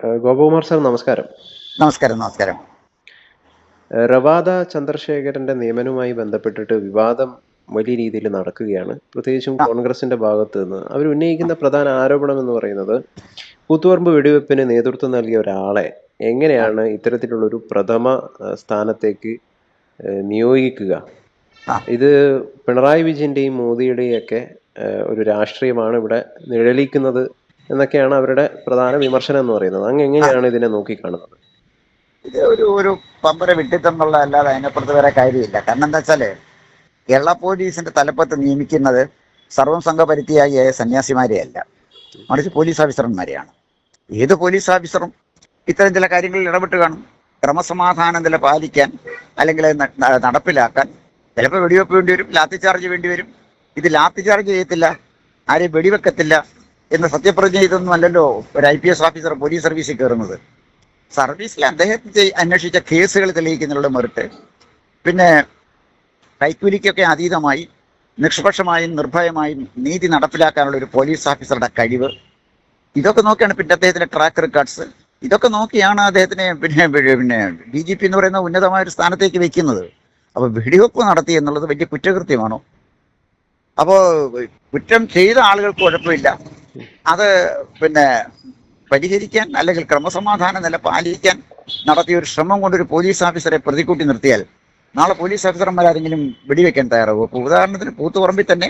Gopakumar sir നമസ്കാരം. നമസ്കാരം നമസ്കാരം. റവാദ ചന്ദ്രശേഖരന്റെ നിയമനവുമായി ബന്ധപ്പെട്ടിട്ട് വിവാദം വലിയ രീതിയിൽ നടക്കുകയാണ്. പ്രത്യേകിച്ചും കോൺഗ്രസിന്റെ ഭാഗത്ത് നിന്ന് അവർ ഉന്നയിക്കുന്ന പ്രധാന ആരോപണം എന്ന് പറയുന്നത് കൂത്തുപറമ്പ് വെടിവെപ്പിന് നേതൃത്വം നൽകിയ ഒരാളെ എങ്ങനെയാണ് ഇത്തരത്തിലുള്ള ഒരു പ്രഥമ സ്ഥാനത്തേക്ക് നിയോഗിക്കുക? ഇത് പിണറായി വിജയന്റെയും മോദിയുടെയും ഒക്കെ ഒരു രാഷ്ട്രീയമാണ് ഇവിടെ നിഴലിക്കുന്നത് എന്നൊക്കെയാണ് അവരുടെ പ്രധാന വിമർശനം എന്ന് പറയുന്നത്. അങ്ങ് എങ്ങനെയാണ് ഇതിനെ നോക്കിക്കാണുന്നത്? ഇത് ഒരു ഒരു പമ്പര വിട്ടിത്തെന്നുള്ള അല്ലാതെ അതിനപ്പുറത്ത് വരെ കാര്യമില്ല. കാരണം എന്താ വെച്ചാൽ കേരള പോലീസിന്റെ തലപ്പത്ത് നിയമിക്കുന്നത് സർവം സംഘപരിധിയായ സന്യാസിമാരെയല്ല മറിച്ച് പോലീസ് ഓഫീസർമാരെയാണ്. ഏത് പോലീസ് ഓഫീസറും ഇത്തരം ചില കാര്യങ്ങളിൽ ഇടപെട്ട് കാണും. ക്രമസമാധാനം നില പാലിക്കാൻ അല്ലെങ്കിൽ നടപ്പിലാക്കാൻ. ചിലപ്പോൾ വെടിവെപ്പ് വേണ്ടി വരും ലാത്തി ചാർജ് വേണ്ടി വരും. ഇത് ലാത്തി ചാർജ് ചെയ്യത്തില്ല ആരെയും വെടിവെക്കത്തില്ല. എന്ന് സത്യപ്രതിജ്ഞ ചെയ്തൊന്നും അല്ലല്ലോ ഒരു I P S officer police സർവീസിൽ കയറുന്നത്. സർവീസിൽ അദ്ദേഹത്തെ അന്വേഷിച്ച കേസുകൾ തെളിയിക്കുന്നതിനുള്ള മെറിട്ട് പിന്നെ കൈക്കൂലിക്കൊക്കെ അതീതമായി നിഷ്പക്ഷമായും നിർഭയമായും നീതി നടപ്പിലാക്കാനുള്ള ഒരു പോലീസ് ഓഫീസറുടെ കഴിവ്. ഇതൊക്കെ നോക്കിയാണ് പിന്നെ അദ്ദേഹത്തിന്റെ ട്രാക്ക് റെക്കോർഡ്സ് ഇതൊക്കെ നോക്കിയാണ് അദ്ദേഹത്തിനെ പിന്നെ പിന്നെ ഡി ജി പി എന്ന് പറയുന്ന ഉന്നതമായ ഒരു സ്ഥാനത്തേക്ക് വെക്കുന്നത്. അപ്പോൾ വെടിവെപ്പ് നടത്തി എന്നുള്ളത് വലിയ കുറ്റകൃത്യമാണോ? അപ്പോൾ കുറ്റം ചെയ്ത ആളുകൾക്ക് കുഴപ്പമില്ല. അത് പിന്നെ പരിഹരിക്കാൻ അല്ലെങ്കിൽ ക്രമസമാധാന നില പാലിക്കാൻ നടത്തിയ ഒരു ശ്രമം കൊണ്ട് ഒരു പോലീസ് ഓഫീസറെ പ്രതിക്കൂട്ടി നിർത്തിയാൽ നാളെ പോലീസ് ഓഫീസർമാർ ആരെങ്കിലും വെടിവെക്കാൻ തയ്യാറാവും. അപ്പോൾ ഉദാഹരണത്തിന് പൂത്തുപറമ്പിൽ തന്നെ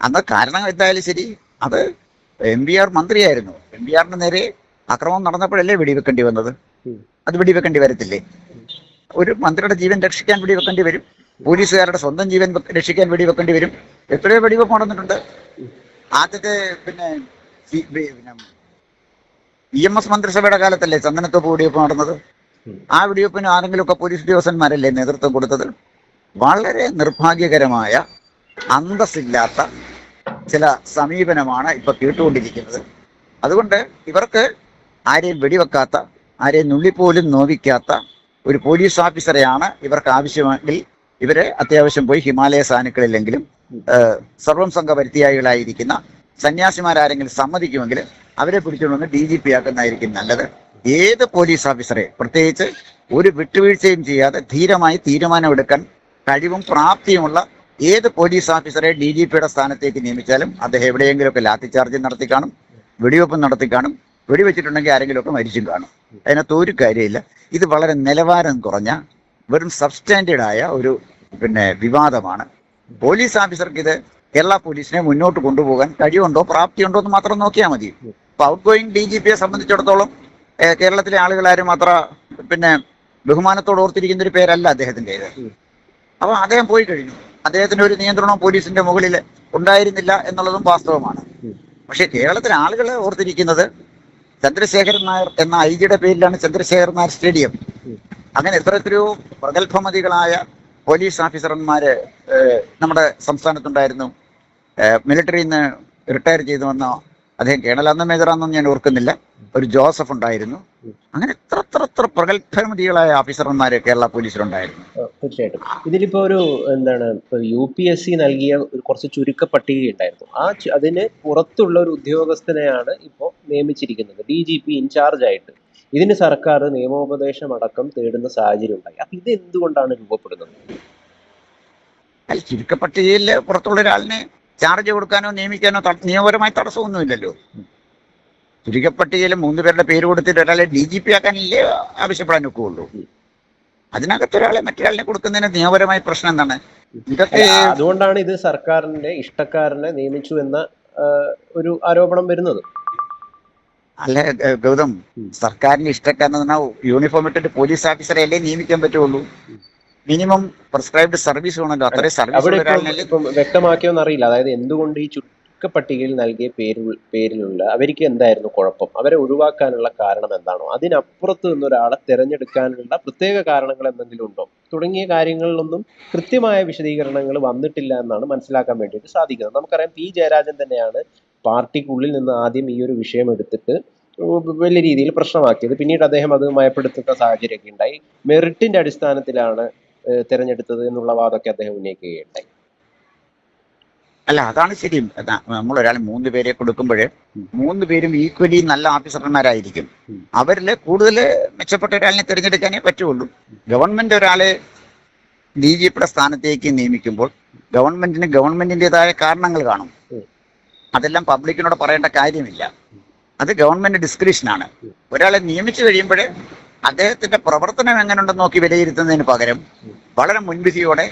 അന്ന് കാരണം എന്തായാലും ശരി. അത് എം പി ആർ മന്ത്രിയായിരുന്നു. എം പി ആറിന് നേരെ അക്രമം നടന്നപ്പോഴല്ലേ വെടിവെക്കേണ്ടി വന്നത്? അത് വെടിവെക്കേണ്ടി വരത്തില്ലേ? ഒരു മന്ത്രിയുടെ ജീവൻ രക്ഷിക്കാൻ വെടിവെക്കേണ്ടി വരും. പോലീസുകാരുടെ സ്വന്തം ജീവൻ രക്ഷിക്കാൻ വെടിവെക്കേണ്ടി വരും. എത്രയോ വെടിവെപ്പ് നടന്നിട്ടുണ്ട്. ആദ്യത്തെ പിന്നെ ഇ എം എസ് മന്ത്രിസഭയുടെ കാലത്തല്ലേ ചന്ദനത്തോപ്പ് വെടിവെപ്പ് നടന്നത്. ആ വെടിവെപ്പിന് ആരെങ്കിലുമൊക്കെ പോലീസ് ഉദ്യോഗസ്ഥന്മാരല്ലേ നേതൃത്വം കൊടുത്തത്? വളരെ നിർഭാഗ്യകരമായ അന്തസ്സില്ലാത്ത ചില സമീപനമാണ് ഇപ്പൊ കേട്ടുകൊണ്ടിരിക്കുന്നത്. അതുകൊണ്ട് ഇവർക്ക് ആരെയും വെടിവെക്കാത്ത ആരെയും നുള്ളിപ്പോലും നോവിക്കാത്ത ഒരു പോലീസ് ഓഫീസറെയാണ് ഇവർക്ക് ആവശ്യമെങ്കിൽ ഇവരെ അത്യാവശ്യം പോയി ഹിമാലയ സാനുക്കളിലെങ്കിലും ഏഹ്, സർവം സംഘ പരിത്യാഗികളായിരിക്കുന്ന സന്യാസിമാരാരെങ്കിലും സമ്മതിക്കുമെങ്കിൽ അവരെ പിടിച്ചുകൊണ്ടുവന്ന് ഡി ജി പി ആക്കുന്നതായിരിക്കും നല്ലത്. ഏത് പോലീസ് ഓഫീസറെ പ്രത്യേകിച്ച് ഒരു വിട്ടുവീഴ്ചയും ചെയ്യാതെ ധീരമായി തീരുമാനമെടുക്കാൻ കഴിവും പ്രാപ്തിയുമുള്ള ഏത് പോലീസ് ഓഫീസറെ ഡി ജി പിയുടെ സ്ഥാനത്തേക്ക് നിയമിച്ചാലും അദ്ദേഹം എവിടെയെങ്കിലുമൊക്കെ ലാത്തി ചാർജ് നടത്തി കാണും വെടിവെപ്പ് നടത്തി കാണും വെടിവെച്ചിട്ടുണ്ടെങ്കിൽ ആരെങ്കിലുമൊക്കെ മരിച്ചും കാണും. അതിനകത്ത് ഒരു കാര്യമില്ല. ഇത് വളരെ നിലവാരം കുറഞ്ഞ വെറും സബ്സ്റ്റാൻഡേർഡായ ഒരു പിന്നെ വിവാദമാണ്. പോലീസ് ഓഫീസർക്ക് ഇത് കേരള പോലീസിനെ മുന്നോട്ട് കൊണ്ടുപോകാൻ കഴിവുണ്ടോ പ്രാപ്തിയുണ്ടോ എന്ന് മാത്രം നോക്കിയാൽ മതി. ഇപ്പൊ ഔട്ട് ഗോയിങ് ഡി ജി പിയെ സംബന്ധിച്ചിടത്തോളം കേരളത്തിലെ ആളുകളാരും അത്ര പിന്നെ ബഹുമാനത്തോട് ഓർത്തിരിക്കുന്ന ഒരു പേരല്ല അദ്ദേഹത്തിന്റെത് അപ്പൊ അദ്ദേഹം പോയി കഴിഞ്ഞു. അദ്ദേഹത്തിന് ഒരു നിയന്ത്രണം പോലീസിന്റെ മുകളിൽ ഉണ്ടായിരുന്നില്ല എന്നുള്ളതും വാസ്തവമാണ്. പക്ഷെ കേരളത്തിലെ ആളുകൾ ഓർത്തിരിക്കുന്നത് ചന്ദ്രശേഖരൻ നായർ എന്ന ഐ ജിയുടെ പേരിലാണ് ചന്ദ്രശേഖരൻ നായർ സ്റ്റേഡിയം. അങ്ങനെ എത്ര എത്രയോ പ്രഗത്ഭമതികളായ പോലീസ് ഓഫീസർമാര് നമ്മുടെ സംസ്ഥാനത്തുണ്ടായിരുന്നു. മിലിറ്ററിയിൽ നിന്ന് റിട്ടയർ ചെയ്തു വന്ന അദ്ദേഹം കേണൽ അന്ന് മേജറാണെന്നും ഞാൻ ഓർക്കുന്നില്ല. ഒരു ജോസഫ് ഉണ്ടായിരുന്നു. അങ്ങനെ എത്ര എത്ര എത്ര പ്രഗത്ഭമതികളായ ഓഫീസർമാര് കേരള പോലീസിലുണ്ടായിരുന്നു. തീർച്ചയായിട്ടും. ഇതിലിപ്പോ ഒരു എന്താണ് യു പി എസ് സി നൽകിയ കുറച്ച് ചുരുക്ക പട്ടിക ഉണ്ടായിരുന്നു ആ അതിന് പുറത്തുള്ള ഒരു ഉദ്യോഗസ്ഥനെയാണ് ഇപ്പോ നിയമിച്ചിരിക്കുന്നത്. ഡി ജി പി ഇൻചാർജ് ആയിട്ട് ഇതിന് സർക്കാർ നിയമോപദേശം അടക്കം തേടുന്ന സാഹചര്യം ഉണ്ടായി അപ്പൊ ഇത് എന്തുകൊണ്ടാണ് രൂപപ്പെടുന്നത്? ചുരുക്കപ്പട്ടികയിൽ പുറത്തുള്ള ഒരാളിനെ ചാർജ് കൊടുക്കാനോ നിയമിക്കാനോ നിയമപരമായി നിയമപരമായ തടസ്സമൊന്നുമില്ലല്ലോ. ചുരുക്കപ്പട്ടികയിൽ മൂന്ന് പേരുടെ പേര് കൊടുത്തിട്ട് ഒരാളെ ഡി ജി പി ആക്കാനല്ലേ ആവശ്യപ്പെടാൻ ഒക്കുള്ളൂ. അതിനകത്ത് ഒരാളെ മറ്റൊരാളിനെ കൊടുക്കുന്നതിന് നിയമപരമായ പ്രശ്നം എന്താണ്? ഇതൊക്കെ അതുകൊണ്ടാണ് ഇത് സർക്കാരിന്റെ ഇഷ്ടക്കാരനെ നിയമിച്ചു എന്ന ഒരു ആരോപണം വരുന്നത്. അല്ല ഗൗതം. സർക്കാരിന് ഇഷ്ടക്കാരെന്ന് യൂണിഫോം ഇട്ടിട്ട് പോലീസ് ഓഫീസറെ അല്ലേ നിയമിക്കാൻ പറ്റുള്ളൂ? മിനിമം പ്രിസ്ക്രൈബ്ഡ് സർവീസ് വേണമല്ലോ. അത്രയും സർവീസ് വ്യക്തമാക്കിയോന്ന് അറിയില്ല. അതായത് എന്തുകൊണ്ട് ഈ ചുരുക്കപ്പട്ടികയിൽ നൽകിയ പേരിൽ പേരിലുള്ള അവർക്ക് എന്തായിരുന്നു കുഴപ്പം? അവരെ ഒഴിവാക്കാനുള്ള കാരണം എന്താണോ? അതിനപ്പുറത്ത് നിന്ന് നിന്നൊരാളെ തിരഞ്ഞെടുക്കാനുള്ള പ്രത്യേക കാരണങ്ങൾ എന്തെങ്കിലും ഉണ്ടോ? തുടങ്ങിയ കാര്യങ്ങളിലൊന്നും കൃത്യമായ വിശദീകരണങ്ങൾ വന്നിട്ടില്ല എന്നാണ് മനസ്സിലാക്കാൻ വേണ്ടിയിട്ട് സാധിക്കുന്നത്. നമുക്കറിയാം പി ജയരാജൻ തന്നെയാണ് പാർട്ടിക്കുള്ളിൽ നിന്ന് ആദ്യം ഈ ഒരു വിഷയം എടുത്തിട്ട് വലിയ രീതിയിൽ പ്രശ്നമാക്കിയത്. പിന്നീട് അദ്ദേഹം അത് മയപ്പെടുത്തുന്ന സാഹചര്യമൊക്കെ ഉണ്ടായി. മെറിറ്റിന്റെ അടിസ്ഥാനത്തിലാണ് തിരഞ്ഞെടുത്തത് എന്നുള്ള വാദമൊക്കെ അദ്ദേഹം ഉന്നയിക്കുകയുണ്ടായി. അല്ല അതാണ് ശരി. നമ്മൾ ഒരാൾ മൂന്ന് പേരെ കൊടുക്കുമ്പോൾ മൂന്ന് പേരും ഈക്വലി നല്ല ഓഫീസർമാരായിരിക്കും അവരിൽ കൂടുതൽ മെച്ചപ്പെട്ട ഒരാളിനെ തിരഞ്ഞെടുക്കാനേ പറ്റുള്ളൂ. ഗവൺമെന്റ് ഒരാളെ ഡി ജി പിയുടെ സ്ഥാനത്തേക്ക് നിയമിക്കുമ്പോൾ ഗവൺമെന്റിന് ഗവൺമെന്റിന്റെതായ കാരണങ്ങൾ കാണും. അതെല്ലാം പബ്ലിക്കിനോട് പറയേണ്ട കാര്യമില്ല. അത് ഗവൺമെന്റ് ഡിസ്ക്രിപ്ഷനാണ് ആണ് ഒരാളെ നിയമിച്ചു കഴിയുമ്പോൾ അദ്ദേഹത്തിന്റെ പ്രവർത്തനം എങ്ങനെയുണ്ടെന്ന് നോക്കി വിലയിരുത്തുന്നതിന് പകരം വളരെ മുൻവിധിയോടെ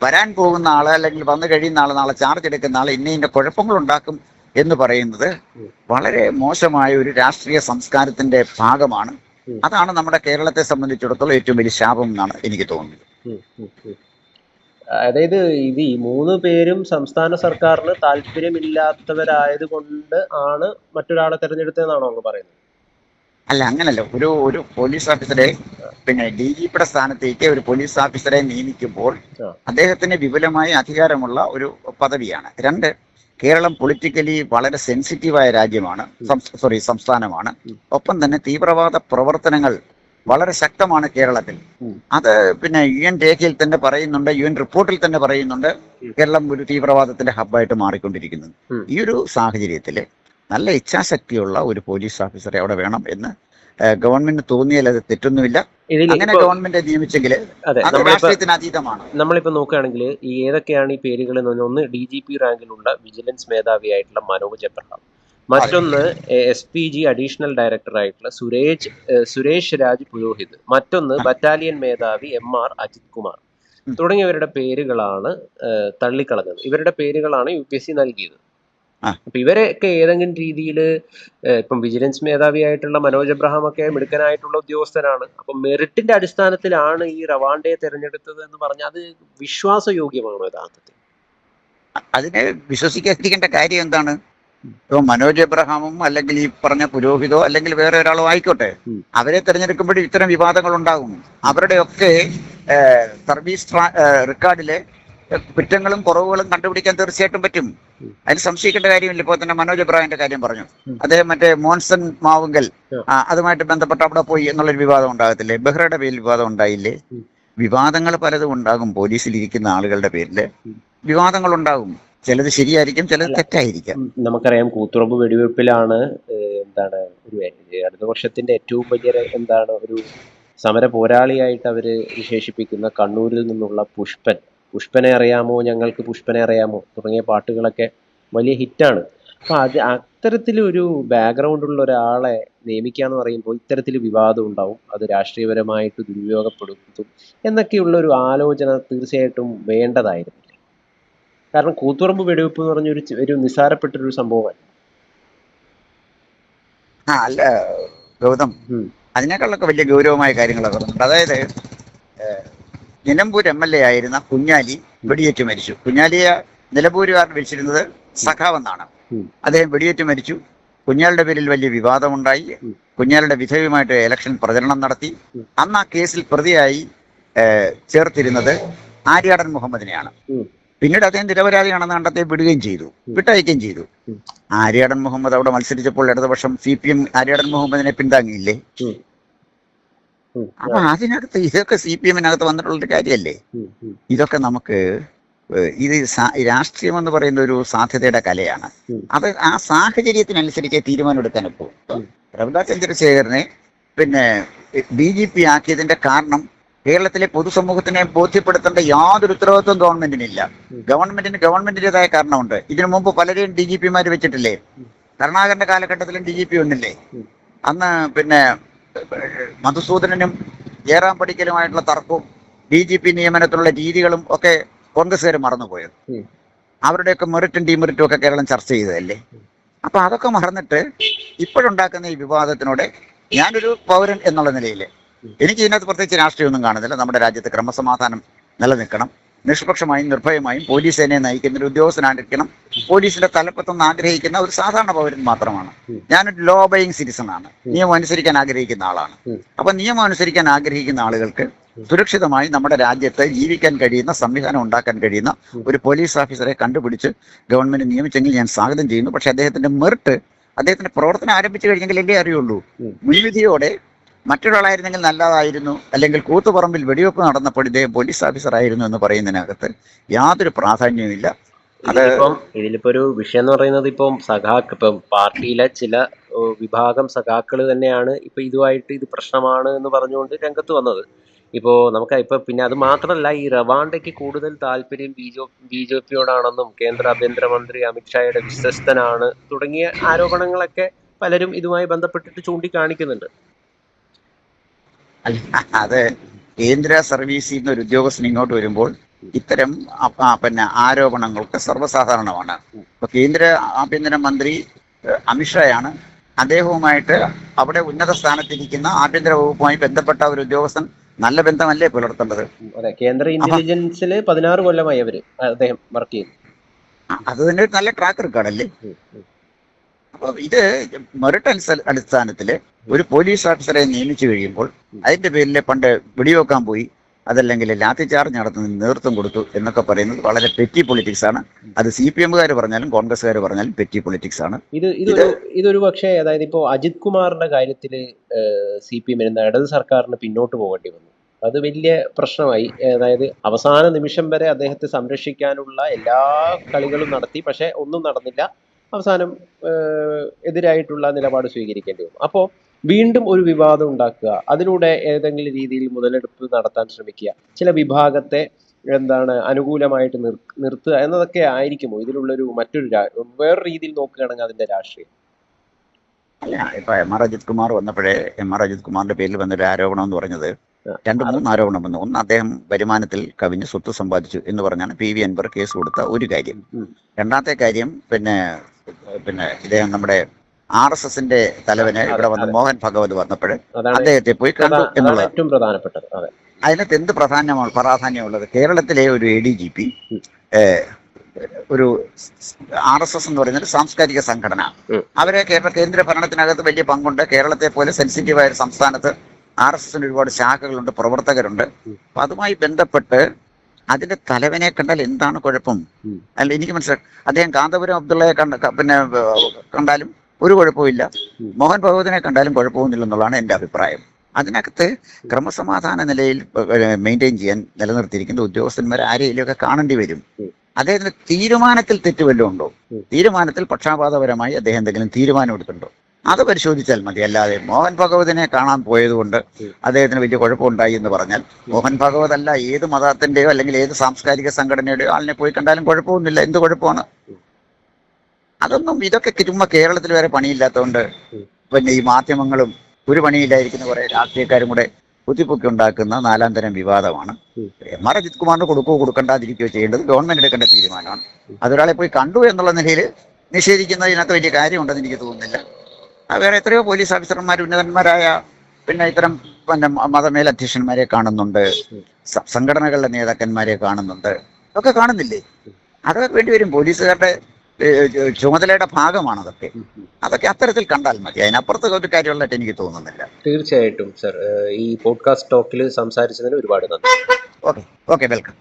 വരാൻ പോകുന്ന ആൾ അല്ലെങ്കിൽ വന്നു കഴിയുന്ന ആൾ നാളെ ചാർജ് എടുക്കുന്ന ആൾ ഇന്ന ഇന്ന കുഴപ്പങ്ങൾ ഉണ്ടാക്കും എന്ന് പറയുന്നത് വളരെ മോശമായ ഒരു രാഷ്ട്രീയ സംസ്കാരത്തിന്റെ ഭാഗമാണ്. അതാണ് നമ്മുടെ കേരളത്തെ സംബന്ധിച്ചിടത്തോളം ഏറ്റവും വലിയ ശാപം എന്നാണ് എനിക്ക് തോന്നുന്നത്. അതായത് ഇത് ഈ മൂന്ന് പേരും സംസ്ഥാന സർക്കാരിന് താല്പര്യമില്ലാത്തവരായത് കൊണ്ട് ആണ് മറ്റൊരാളെ തെരഞ്ഞെടുത്തതെന്നാണോ അങ്ങ് പറയുന്നത്? അല്ല അങ്ങനല്ല. ഒരു ഒരു പോലീസ് ഓഫീസറെ പിന്നെ ഡി ജി പിയുടെ സ്ഥാനത്തേക്ക് ഒരു പോലീസ് ഓഫീസറെ നിയമിക്കുമ്പോൾ അദ്ദേഹത്തിന് വിപുലമായ അധികാരമുള്ള ഒരു പദവിയാണ്. രണ്ട് കേരളം പൊളിറ്റിക്കലി വളരെ സെൻസിറ്റീവായ രാജ്യമാണ്. സോറി സംസ്ഥാനമാണ്. ഒപ്പം തന്നെ തീവ്രവാദ പ്രവർത്തനങ്ങൾ വളരെ ശക്തമാണ് കേരളത്തിൽ. അത് പിന്നെ യു എൻ രേഖയിൽ തന്നെ പറയുന്നുണ്ട് യു എൻ റിപ്പോർട്ടിൽ തന്നെ പറയുന്നുണ്ട് കേരളം ഒരു തീവ്രവാദത്തിന്റെ ഹബ്ബായിട്ട് മാറിക്കൊണ്ടിരിക്കുന്നത്. ഈ ഒരു സാഹചര്യത്തിൽ നല്ല ഇച്ഛാശക്തിയുള്ള ഒരു പോലീസ് ഓഫീസറെ അവിടെ വേണം എന്ന് ഗവൺമെന്റിന് ഗവൺമെന്റ് തോന്നിയാൽ അത് തെറ്റൊന്നുമില്ല. അങ്ങനെ ഗവൺമെന്റ് നിയമിച്ചെങ്കിൽ രാഷ്ട്രീയത്തിന് അതീതമാണ്. നമ്മളിപ്പോ നോക്കുകയാണെങ്കിൽ ഈ ഏതൊക്കെയാണ് ഈ പേരുകൾ എന്ന് പറഞ്ഞാൽ ഒന്ന് ഡി ജി പി റാങ്കിലുള്ള വിജിലൻസ് മേധാവിയായിട്ടുള്ള മനോജ് എബ്രഹാം. മറ്റൊന്ന് S P G additional director ആയിട്ടുള്ള സുരേഷ് സുരേഷ് രാജ് പുരോഹിത്. മറ്റൊന്ന് ബറ്റാലിയൻ മേധാവി എം ആർ അജിത് കുമാർ. തുടങ്ങിയവരുടെ പേരുകളാണ് തള്ളിക്കളഞ്ഞത്. ഇവരുടെ പേരുകളാണ് യു പി എസ് സി നൽകിയത്. അപ്പൊ ഇവരെയൊക്കെ ഏതെങ്കിലും രീതിയിൽ ഇപ്പം വിജിലൻസ് മേധാവിയായിട്ടുള്ള മനോജ് എബ്രഹാം ഒക്കെ മിടുക്കനായിട്ടുള്ള ഉദ്യോഗസ്ഥനാണ് അപ്പം മെറിറ്റിന്റെ അടിസ്ഥാനത്തിലാണ് ഈ റവാണ്ടയെ തെരഞ്ഞെടുത്തത് എന്ന് പറഞ്ഞാൽ അത് വിശ്വാസയോഗ്യമാണോ യഥാർത്ഥത്തിൽ? അതിനെ വിശ്വസിക്കാതിരിക്കേണ്ട കാര്യം എന്താണ്? ഇപ്പൊ മനോജ് എബ്രഹാമും അല്ലെങ്കിൽ ഈ പറഞ്ഞ പുരോഹിതോ അല്ലെങ്കിൽ വേറെ ഒരാളോ ആയിക്കോട്ടെ. അവരെ തിരഞ്ഞെടുക്കുമ്പോഴും ഇത്തരം വിവാദങ്ങൾ ഉണ്ടാകും അവരുടെയൊക്കെ സർവീസ് റെക്കോർഡിലെ കുറ്റങ്ങളും കുറവുകളും കണ്ടുപിടിക്കാൻ തീർച്ചയായിട്ടും പറ്റും. അതിൽ അതിന് സംശയിക്കേണ്ട കാര്യമില്ല. ഇപ്പോൾ തന്നെ മനോജ് എബ്രഹാമിന്റെ കാര്യം പറഞ്ഞു. അദ്ദേഹം മറ്റേ മോൺസൺ മാവുങ്കൽ അതുമായിട്ട് ബന്ധപ്പെട്ട് അവിടെ പോയി എന്നുള്ളൊരു വിവാദം ഉണ്ടാകത്തില്ലേ? ബെഹ്റയുടെ പേരിൽ വിവാദം ഉണ്ടായില്ലേ? വിവാദങ്ങൾ പലതും ഉണ്ടാകും പോലീസിൽ ഇരിക്കുന്ന ആളുകളുടെ പേരിൽ വിവാദങ്ങൾ ഉണ്ടാകും ചിലത് ശരിയായിരിക്കും ചിലത് തെറ്റായിരിക്കും. നമുക്കറിയാം കൂത്തുറമ്പ് വെടിവെപ്പിലാണ് എന്താണ് ഒരു അടുത്ത വർഷത്തിന്റെ ഏറ്റവും വലിയ എന്താണ് ഒരു സമര പോരാളിയായിട്ട് അവർ വിശേഷിപ്പിക്കുന്ന കണ്ണൂരിൽ നിന്നുള്ള പുഷ്പൻ. പുഷ്പനെ അറിയാമോ? ഞങ്ങൾക്ക് പുഷ്പനെ അറിയാമോ? തുടങ്ങിയ പാട്ടുകളൊക്കെ വലിയ ഹിറ്റാണ്. അപ്പൊ അത് അത്തരത്തിലൊരു ബാക്ക്ഗ്രൗണ്ട് ഉള്ള ഒരാളെ നിയമിക്കുക എന്ന് പറയുമ്പോൾ ഇത്തരത്തിൽ വിവാദം ഉണ്ടാവും. അത് രാഷ്ട്രീയപരമായിട്ട് ദുരുപയോഗപ്പെടുത്തും എന്നൊക്കെയുള്ള ഒരു ആലോചന തീർച്ചയായിട്ടും വേണ്ടതായിരുന്നു. കാരണം കൂത്തുറമ്പ് വെടിവെപ്പ് എന്ന് പറഞ്ഞ ഒരു ഒരു നിസ്സാരപ്പെട്ടൊരു സംഭവമാണ്. ആ അല്ല ഗൗതം അതിനേക്കാളൊക്കെ വലിയ ഗൗരവമായ കാര്യങ്ങളൊക്കെ പറഞ്ഞിട്ടുണ്ട് അതായത് നിലമ്പൂർ എം എൽ എ ആയിരുന്ന കുഞ്ഞാലി വെടിയേറ്റ് മരിച്ചു. കുഞ്ഞാലിയെ നിലമ്പൂരുകാർ വിളിച്ചിരുന്നത് സഖാവെന്നാണ്. അദ്ദേഹം വെടിയേറ്റ് മരിച്ചു. കുഞ്ഞാലിയുടെ പേരിൽ വലിയ വിവാദമുണ്ടായി. കുഞ്ഞാലിയുടെ വിധേയമായിട്ട് ഇലക്ഷൻ പ്രചരണം നടത്തി. അന്ന് ആ കേസിൽ പ്രതിയായി ചേർത്തിരുന്നത് ആര്യാടൻ മുഹമ്മദിനെയാണ്. പിന്നീട് അദ്ദേഹം നിരപരാധിയാണെന്ന് കണ്ടെത്തി വിടുകയും ചെയ്തു. വിട്ടയക്കുകയും ചെയ്തു. ആര്യാടൻ മുഹമ്മദ് അവിടെ മത്സരിച്ചപ്പോൾ ഇടതുപക്ഷം സി പി എം ആര്യാടൻ മുഹമ്മദിനെ പിന്താങ്ങിയില്ലേ. അപ്പൊ അതിനകത്ത് ഇതൊക്കെ സി പി എമ്മിനകത്ത് വന്നിട്ടുള്ളൊരു കാര്യമല്ലേ. ഇതൊക്കെ നമുക്ക് ഇത് രാഷ്ട്രീയം എന്ന് പറയുന്ന ഒരു സാധ്യതയുടെ കലയാണ്. അത് ആ സാഹചര്യത്തിനനുസരിച്ച് തീരുമാനം എടുക്കാൻ ഉം. പ്രഭുദാ ചന്ദ്രശേഖരനെ പിന്നെ ബി ജെ പി ആക്കിയതിന്റെ കാരണം കേരളത്തിലെ പൊതുസമൂഹത്തിനെ ബോധ്യപ്പെടുത്തേണ്ട യാതൊരു ഉത്തരവാദിത്വം ഗവൺമെന്റിനില്ല. ഗവൺമെന്റിന് ഗവൺമെന്റിന്റേതായ കാരണമുണ്ട്. ഇതിനു മുമ്പ് പലരെയും ഡി ജി പിമാർ വെച്ചിട്ടില്ലേ. കരുണാകരന്റെ കാലഘട്ടത്തിലും ഡി ജി പി ഒന്നില്ലേ? അന്ന് പിന്നെ മധുസൂദനനും ജയറാം പടിക്കലുമായിട്ടുള്ള തർക്കവും ഡി ജി പി നിയമനത്തിലുള്ള രീതികളും ഒക്കെ കോൺഗ്രസ്സുകാർ മറന്നുപോയത്. അവരുടെയൊക്കെ മെറിറ്റും ഡിമെറിറ്റും ഒക്കെ കേരളം ചർച്ച ചെയ്തതല്ലേ? അപ്പൊ അതൊക്കെ മറന്നിട്ട് ഇപ്പോഴുണ്ടാക്കുന്ന ഈ വിവാദത്തിനോട് ഞാനൊരു പൗരൻ എന്നുള്ള നിലയിൽ. എനിക്ക് ഇതിനകത്ത് പ്രത്യേകിച്ച് രാഷ്ട്രീയമൊന്നും കാണുന്നില്ല. നമ്മുടെ രാജ്യത്ത് ക്രമസമാധാനം നിലനിൽക്കണം. നിഷ്പക്ഷമായും നിർഭയമായും പോലീസ് സേനയെ നയിക്കുന്ന ഒരു ഉദ്യോഗസ്ഥനായിരിക്കണം പോലീസിന്റെ തലപ്പത്തൊന്ന് ആഗ്രഹിക്കുന്ന ഒരു സാധാരണ പൗരൻ മാത്രമാണ്. ഞാനൊരു ലോ ബൈയിങ് സിറ്റിസൺ ആണ്. നിയമം അനുസരിക്കാൻ ആഗ്രഹിക്കുന്ന ആളാണ്. അപ്പൊ നിയമം അനുസരിക്കാൻ ആഗ്രഹിക്കുന്ന ആളുകൾക്ക് സുരക്ഷിതമായി നമ്മുടെ രാജ്യത്ത് ജീവിക്കാൻ കഴിയുന്ന സംവിധാനം ഉണ്ടാക്കാൻ കഴിയുന്ന ഒരു പോലീസ് ഓഫീസറെ കണ്ടുപിടിച്ച് ഗവൺമെന്റ് നിയമിച്ചെങ്കിൽ ഞാൻ സ്വാഗതം ചെയ്യുന്നു. പക്ഷെ അദ്ദേഹത്തിന്റെ മെറിറ്റ് അദ്ദേഹത്തിന്റെ പ്രവർത്തനം ആരംഭിച്ചു കഴിഞ്ഞെങ്കിൽ കഴിഞ്ഞെങ്കിലല്ലേ അറിയുള്ളൂ. മുൻവിധിയോടെ മറ്റൊരാളായിരുന്നെങ്കിൽ നല്ലതായിരുന്നു. അല്ലെങ്കിൽ കൂത്തുപറമ്പിൽ വെടിവെപ്പ് നടന്നപ്പോൾ ഇദ്ദേഹം പോലീസ് ഓഫീസർ ആയിരുന്നു എന്ന് പറയുന്നതിനകത്ത് യാതൊരു പ്രാധാന്യവുമില്ല അത് ഇതിലിപ്പം ഒരു വിഷയം എന്ന് പറയുന്നത് ഇപ്പം സഖാക്ക് ഇപ്പം പാർട്ടിയിലെ ചില വിഭാഗം സഖാക്കൾ തന്നെയാണ് ഇപ്പൊ ഇതുമായിട്ട് ഇത് പ്രശ്നമാണ് എന്ന് പറഞ്ഞുകൊണ്ട് രംഗത്ത് വന്നത്. ഇപ്പോ നമുക്ക് ഇപ്പൊ പിന്നെ അത് മാത്രമല്ല ഈ റവാണ്ടയ്ക്ക് കൂടുതൽ താല്പര്യം ബി ജെ ബി ജെ പിയോടാണെന്നും കേന്ദ്ര ആഭ്യന്തരമന്ത്രി അമിത്ഷായുടെ വിശ്വസ്തനാണ് തുടങ്ങിയ ആരോപണങ്ങളൊക്കെ പലരും ഇതുമായി ബന്ധപ്പെട്ടിട്ട് ചൂണ്ടിക്കാണിക്കുന്നുണ്ട്. അത് കേന്ദ്ര സർവീസിൽ നിന്ന് ഒരു ഉദ്യോഗസ്ഥൻ ഇങ്ങോട്ട് വരുമ്പോൾ ഇത്തരം പിന്നെ ആരോപണങ്ങൾക്ക് സർവസാധാരണമാണ്. ഇപ്പൊ കേന്ദ്ര ആഭ്യന്തര മന്ത്രി അമിത്ഷായാണ് അദ്ദേഹവുമായിട്ട് അവിടെ ഉന്നത സ്ഥാനത്തിരിക്കുന്ന ആഭ്യന്തര വകുപ്പുമായി ബന്ധപ്പെട്ട ഒരു ഉദ്യോഗസ്ഥൻ നല്ല ബന്ധമല്ലേ പുലർത്തേണ്ടത്? കേന്ദ്ര ഇന്റലിജൻസിൽ പതിനാറ് കൊല്ലമായി അവർ അദ്ദേഹം വർക്ക് ചെയ്യുന്നു. അത് തന്നെ ഒരു നല്ല ട്രാക്ക് റെക്കോർഡല്ലേ. അപ്പൊ ഇത് മെറിറ്റ് അടിസ്ഥാനത്തിൽ ഒരു പോലീസ് ഓഫീസറെ നിയമിച്ചു കഴിയുമ്പോൾ അതിന്റെ പേരിൽ പണ്ട് വെടിവെക്കാൻ പോയി അതല്ലെങ്കിൽ ലാത്തി ചാർജ് നടത്തുന്ന നേതൃത്വം കൊടുത്തു എന്നൊക്കെ പറയുന്നത് വളരെ പെറ്റി പൊളിറ്റിക്സ് ആണ്. അത് സി പി എമ്മുകാർ പറഞ്ഞാലും കോൺഗ്രസ്സുകാർ പറഞ്ഞാലും പെറ്റി പൊളിറ്റിക്സ് ആണ്. ഇത് ഇതൊരു ഇതൊരു പക്ഷേ അതായത് ഇപ്പോൾ അജിത് കുമാറിന്റെ കാര്യത്തിൽ സി പി എമ്മിന് ഇടത് സർക്കാരിന് പിന്നോട്ട് പോകേണ്ടി വന്നു. അത് വലിയ പ്രശ്നമായി. അതായത് അവസാന നിമിഷം വരെ അദ്ദേഹത്തെ സംരക്ഷിക്കാനുള്ള എല്ലാ കളികളും നടത്തി പക്ഷെ ഒന്നും നടന്നില്ല. അവസാനം എതിരായിട്ടുള്ള നിലപാട് സ്വീകരിക്കേണ്ടി വന്നു. അപ്പോൾ വീണ്ടും ഒരു വിവാദം ഉണ്ടാക്കുക. അതിലൂടെ ഏതെങ്കിലും രീതിയിൽ മുതലെടുപ്പ് നടത്താൻ ശ്രമിക്കുക. ചില വിഭാഗത്തെ എന്താണ് അനുകൂലമായിട്ട് നിർ നിർത്തുക എന്നതൊക്കെ ആയിരിക്കുമോ? ഇതിലുള്ളൊരു മറ്റൊരു വേറെ രീതിയിൽ നോക്കുകയാണെങ്കിൽ അതിന്റെ രാഷ്ട്രീയം. അല്ല ഇപ്പൊ എം ആർ അജിത് കുമാർ വന്നപ്പോഴേ എം ആർ അജിത് കുമാറിന്റെ പേരിൽ വന്നൊരു ആരോപണം എന്ന് പറഞ്ഞത് രണ്ടു രണ്ട് മൂന്ന് ആരോപണം വന്നു. ഒന്ന് അദ്ദേഹം വരുമാനത്തിൽ കവിഞ്ഞ് സ്വത്ത് സമ്പാദിച്ചു എന്ന് പറഞ്ഞാണ് പി വി അൻവർ കേസ് കൊടുത്ത ഒരു കാര്യം. രണ്ടാമത്തെ കാര്യം പിന്നെ പിന്നെ ഇദ്ദേഹം നമ്മുടെ ആർ എസ് എസിന്റെ തലവന് ഇവിടെ വന്ന് മോഹൻ ഭഗവത് വന്നപ്പോൾ അദ്ദേഹത്തെ പോയി കണ്ടു എന്നുള്ള എന്നുള്ളത്. ഏറ്റവും പ്രധാനപ്പെട്ടത് അതെ. അതിനകത്ത് എന്ത് പ്രാധാന്യമാണ് പ്രാധാന്യമുള്ളത്? കേരളത്തിലെ ഒരു എ ഡി ജി പി ഒരു ആർ എസ് എസ് എന്ന് പറയുന്ന ഒരു സാംസ്കാരിക സംഘടന. അവരെ കേരള കേന്ദ്ര ഭരണത്തിനകത്ത് വലിയ പങ്കുണ്ട്. കേരളത്തെ പോലെ സെൻസിറ്റീവായ ഒരു സംസ്ഥാനത്ത് ആർ എസ് എസിന് ഒരുപാട് ശാഖകളുണ്ട് പ്രവർത്തകരുണ്ട്. അപ്പൊ അതുമായി ബന്ധപ്പെട്ട് അതിന്റെ തലവനെ കണ്ടാൽ എന്താണ് കുഴപ്പം. അല്ല എനിക്ക് മനസ്സിലാക്കാം അദ്ദേഹം കാന്തപുരം അബ്ദുള്ളയെ കണ്ട പിന്നെ കണ്ടാലും ഒരു കുഴപ്പമില്ല മോഹൻ ഭഗവതിനെ കണ്ടാലും കുഴപ്പമൊന്നുമില്ലെന്നുള്ളതാണ് എന്റെ അഭിപ്രായം. അതിനകത്ത് ക്രമസമാധാന നിലയിൽ മെയിന്റെയിൻ ചെയ്യാൻ നിലനിർത്തിയിരിക്കുന്ന ഉദ്യോഗസ്ഥന്മാർ ഒക്കെ കാണേണ്ടി വരും. അദ്ദേഹത്തിന് അദ്ദേഹത്തിന്റെ തീരുമാനത്തിൽ തെറ്റ് വല്ലതും ഉണ്ടോ. തീരുമാനത്തിൽ പക്ഷാപാതപരമായി അദ്ദേഹം എന്തെങ്കിലും തീരുമാനം എടുത്തിട്ടുണ്ടോ? അത് പരിശോധിച്ചാൽ മതി. അല്ലാതെ മോഹൻ ഭഗവതിനെ കാണാൻ പോയതുകൊണ്ട്. അദ്ദേഹത്തിന് വലിയ കുഴപ്പമുണ്ടായി എന്ന് പറഞ്ഞാൽ മോഹൻ ഭഗവത് അല്ല ഏത് മതത്തിന്റെയോ അല്ലെങ്കിൽ ഏത് സാംസ്കാരിക സംഘടനയുടെയോ ആളിനെ പോയി കണ്ടാലും കുഴപ്പമൊന്നുമില്ല. എന്ത് കുഴപ്പമാണ്. അതൊന്നും ഇതൊക്കെ ചുമ്മാ കേരളത്തിൽ വരെ പണിയില്ലാത്തതുകൊണ്ട്. പിന്നെ ഈ മാധ്യമങ്ങളും ഒരു പണിയില്ലായിരിക്കുന്ന കുറെ രാഷ്ട്രീയക്കാരും കൂടെ കുത്തിപ്പൊക്കി ഉണ്ടാക്കുന്ന നാലാം തരം വിവാദമാണ്. എം ആർ അജിത് കുമാറിന് കൊടുക്കുകയോ കൊടുക്കണ്ടാതിരിക്കുകയോ ചെയ്യേണ്ടത് ഗവൺമെന്റ് എടുക്കേണ്ട തീരുമാനമാണ്. അതൊരാളെ പോയി കണ്ടു എന്നുള്ള നിലയിൽ നിഷേധിക്കുന്നതിനകത്ത് വലിയ കാര്യമുണ്ടെന്ന് എനിക്ക് തോന്നുന്നില്ല. വേറെ എത്രയോ പോലീസ് ഓഫീസർമാർ ഉന്നതന്മാരായ പിന്നെ ഇത്തരം പിന്നെ മതമേലധ്യക്ഷന്മാരെ കാണുന്നുണ്ട്. സംഘടനകളുടെ നേതാക്കന്മാരെ കാണുന്നുണ്ട്. ഒക്കെ കാണുന്നില്ലേ? അതൊക്കെ വേണ്ടി വരും. പോലീസുകാരുടെ ചുമതലയുടെ ഭാഗമാണ് അതൊക്കെ. അതൊക്കെ അത്തരത്തിൽ കണ്ടാൽ മതി. അതിനപ്പുറത്ത് ഒരു കാര്യമുള്ളതായിട്ട് എനിക്ക് തോന്നുന്നില്ല. തീർച്ചയായിട്ടും സർ. ഈ പോഡ്കാസ്റ്റ് ടോക്കിൽ സംസാരിച്ചതിന് ഒരുപാട് നന്ദി. Okay okay welcome.